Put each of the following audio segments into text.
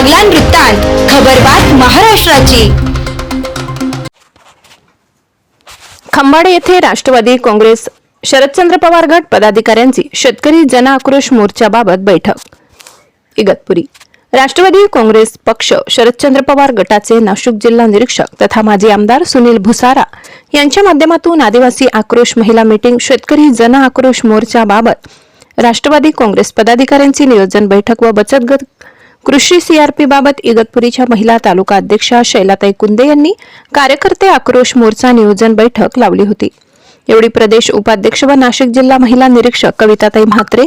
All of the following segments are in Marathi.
बागलान वृत्तांत खबरबात महाराष्ट्राची. खंबाडे येथे राष्ट्रवादी काँग्रेस शरदचंद्र पवार गट पदाधिकाऱ्यांची शेतकरी जन आक्रोश मोर्चाबाबत बैठक. इगतपुरी. राष्ट्रवादी काँग्रेस पक्ष शरदचंद्र पवार गटाचे नाशिक जिल्हा निरीक्षक तथा माजी आमदार सुनील भुसारा यांच्या माध्यमातून आदिवासी आक्रोश महिला मीटिंग शेतकरी जन आक्रोश मोर्चाबाबत राष्ट्रवादी काँग्रेस पदाधिकाऱ्यांची नियोजन बैठक व बचत गट कृषी सीआरपी बाबत इगतपुरीच्या महिला तालुका अध्यक्षा शैलाताई कुंदे यांनी कार्यकर्ते आक्रोश मोर्चा नियोजन बैठक लावली होती. एवढी प्रदेश उपाध्यक्ष व नाशिक जिल्हा महिला निरीक्षक कविताताई म्हात्रे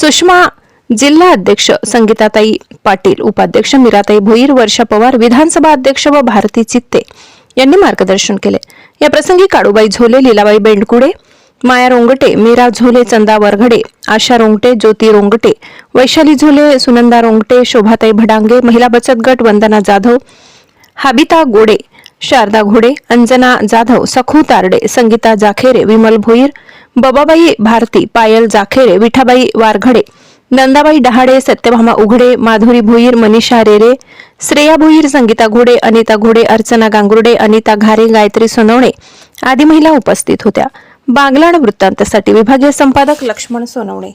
सुषमा जिल्हा अध्यक्ष संगीताताई पाटील उपाध्यक्ष मीराताई भोईर वर्षा पवार विधानसभा अध्यक्ष व भारती चित्ते यांनी मार्गदर्शन केले. या प्रसंगी काळूबाई झोले लीलाबाई बेंडकुडे माया रोंगटे मीरा झोले चंदा वरघडे आशा रोंगटे ज्योती रोंगटे वैशाली झुले सुनंदा रोंगटे शोभाताई भडांगे महिला बचत गट वंदना जाधव हाबिता गोडे शारदा घोडे अंजना जाधव सखू तारडे संगीता जाखेरे विमल भोईर बबाबाई भारती पायल जाखेरे विठाबाई वारघडे नंदाबाई डहाडे सत्यभामा उघडे माधुरी भोईर मनीषा रेरे श्रेया भोईर संगीता घोडे अनिता घोडे अर्चना गांगुर्डे अनिता घारे गायत्री सोनवणे आदी महिला उपस्थित होत्या. बागलाण वृत्तांतासाठी विभागीय संपादक लक्ष्मण सोनवणे.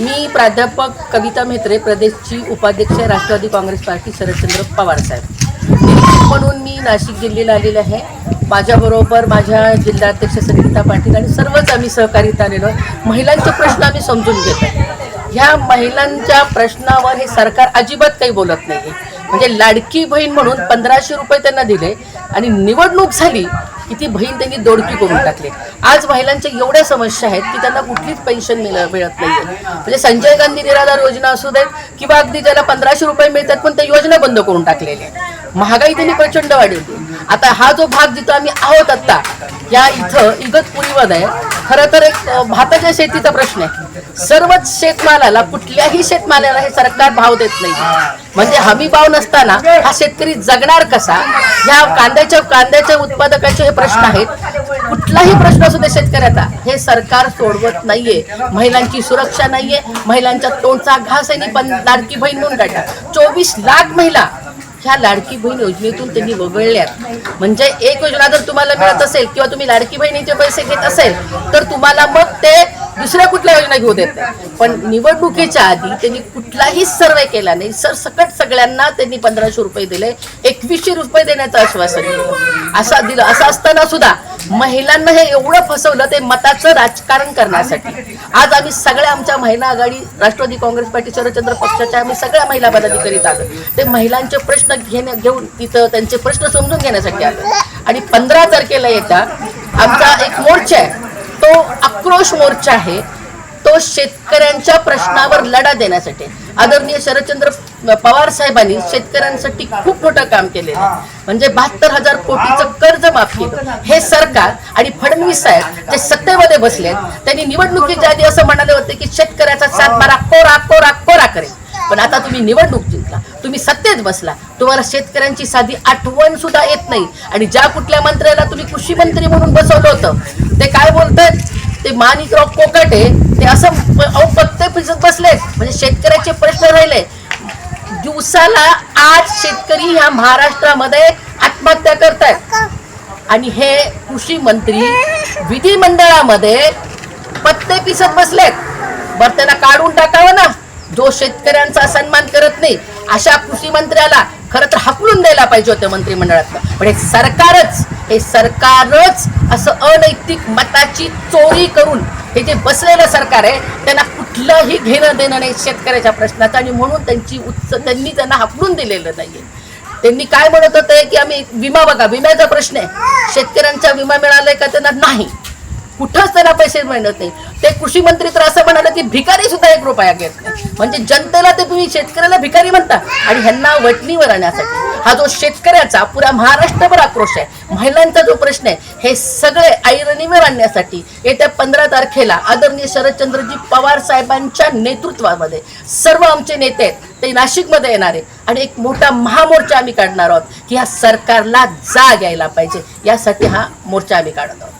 मी प्राध्यापक कविता मेत्रे प्रदेशची उपाध्यक्ष राष्ट्रवादी काँग्रेस पार्टी शरदचंद्र पवार साहेब. म्हणून मी नाशिक जिल्ह्याला आलेले आहे. माझ्याबरोबर माझ्या जिल्हाध्यक्ष संगीता पाटील आणि सर्वच आम्ही सहकारित आलेलो महिलांचे प्रश्न आम्ही समजून घेत आहे ह्या महिलांच्या प्रश्नावर हे सरकार अजिबात काही बोलत नाही म्हणजे लाडकी बहीण म्हणून पंधराशे रुपये त्यांना दिले आणि निवडणूक झाली किती बहीण त्यांनी दोडकी करून टाकली. आज महिलांच्या एवढ्या समस्या आहेत की त्यांना कुठलीच पेन्शन मिळत नाही म्हणजे संजय गांधी निराधार योजना असू देत किंवा अगदी ज्याला पंधराशे रुपये मिळतात पण त्या योजना बंद करून टाकलेल्या आहेत. महागाई त्यांनी प्रचंड वाढवली. आता हा जो भाग जिथं आम्ही आहोत आत्ता या इथं इगतपुरीमध्ये खरं तर एक भाताच्या शेतीचा प्रश्न आहे. सर्वच शेतमालाला कुठल्याही शेतमालाला हे सरकार भाव देत नाही. म्हणजे हमी भाव नसताना हा शेतकरी जगणार कसा? ह्या कांद्याच्या कांद्याच्या उत्पादकाचे हे प्रश्न आहेत. कुठलाही प्रश्न असू दे शेतकऱ्याचा हे सरकार सोडवत नाहीये. महिलांची सुरक्षा नाहीये. महिलांच्या तोंडचा घास आहे पण लाडकी बहीण म्हणून काढला चोवीस लाख महिला ह्या लाडकी बहीण योजनेतून त्यांनी वगळल्यात. म्हणजे एक योजना जर तुम्हाला मिळत असेल किंवा तुम्ही लाडकी बहिणीचे पैसे घेत असेल तर तुम्हाला मग ते दुसऱ्या कुठल्या योजना घेऊ देत पण निवडणुकीच्या आधी त्यांनी कुठलाही सर्वे केला नाही. सर सकट सगळ्यांना त्यांनी पंधराशे रुपये दिले. एकवीसशे रुपये देण्याचं आश्वासन दिलं. असं दिलं. असं असताना सुद्धा महिलांना हे एवढं फसवलं ते मताचं राजकारण करण्यासाठी. आज आम्ही सगळ्या आमच्या महिला आघाडी राष्ट्रवादी काँग्रेस पार्टी शरदचंद्र पक्षाच्या आम्ही सगळ्या महिला पदाधिकारी आलो. ते महिलांचे प्रश्न घेण्या घेऊन तिथं त्यांचे प्रश्न समजून घेण्यासाठी आलो. आणि पंधरा तारखेला येता आमचा एक मोर्चा आहे. तो आक्रोश मोर्चा आहे तो शेतकऱ्यांच्या प्रश्नावर लढा देण्यासाठी. आदरणीय शरदचंद्र पवार साहेबांनी शेतकऱ्यांसाठी खूप मोठं काम केलेलं आहे. म्हणजे बहात्तर हजार कोटीचं कर्ज माफ केलं. हे सरकार आणि फडणवीस साहेब जे सत्तेमध्ये बसले त्यांनी निवडणुकीच्या आधी असं म्हणाले होते की शेतकऱ्याचा सातबारा कोरा कोरा कोरा करेल. पण आता तुम्ही निवडणूक जिंकला. तुम्ही सत्तेत बसला. तुम्हाला शेतकऱ्यांची साधी आठवण सुद्धा येत नाही. आणि ज्या कुठल्या मंत्र्याला तुम्ही कृषी मंत्री म्हणून बसवलं होतं ते काय बोलतात? ते माणिकराव कोकाटे ते असं अहो पत्ते पिसत बसले म्हणजे शेतकऱ्याचे प्रश्न राहिले. दिवसाला आज शेतकरी ह्या महाराष्ट्रामध्ये आत्महत्या करतायत. आणि हे कृषी मंत्री विधिमंडळामध्ये पत्ते पिसत बसलेत. बरं त्यांना काढून टाकावं ना. जो शेतकऱ्यांचा सन्मान करत नाही अशा कृषी मंत्र्याला खरं तर हकलून द्यायला पाहिजे होतं मंत्रिमंडळात पण हे सरकारच हे सरकारच असं अनैतिक मताची चोरी करून हे जे बसलेलं सरकार आहे त्यांना कुठलंही घेणं देणं नाही शेतकऱ्याच्या प्रश्नाचं आणि म्हणून त्यांची उत्स त्यांनी त्यांना हकलून दिलेलं नाहीये. त्यांनी काय म्हणत होते की आम्ही विमा बघा विम्याचा प्रश्न आहे. शेतकऱ्यांचा विमा मिळालाय का त्यांना? नाही. कुठंच त्यांना पैसे मिळत नाही. ते कृषी मंत्री तर असं म्हणाले की भिकारी सुद्धा एक रुपया घेत नाही. म्हणजे जनतेला ते तुम्ही शेतकऱ्याला भिकारी म्हणता. आणि ह्यांना वटणीवर आणण्यासाठी. हा जो शेतकऱ्याचा पुरा महाराष्ट्रभर आक्रोश आहे महिलांचा जो प्रश्न आहे हे सगळे ऐरणीवर आणण्यासाठी येत्या पंधरा तारखेला आदरणीय शरदचंद्रजी पवार साहेबांच्या नेतृत्वामध्ये सर्व आमचे नेते आहेत ते नाशिकमध्ये येणार आहे आणि एक मोठा महामोर्चा आम्ही काढणार आहोत की ह्या सरकारला जाग यायला पाहिजे. यासाठी हा मोर्चा आम्ही काढत आहोत.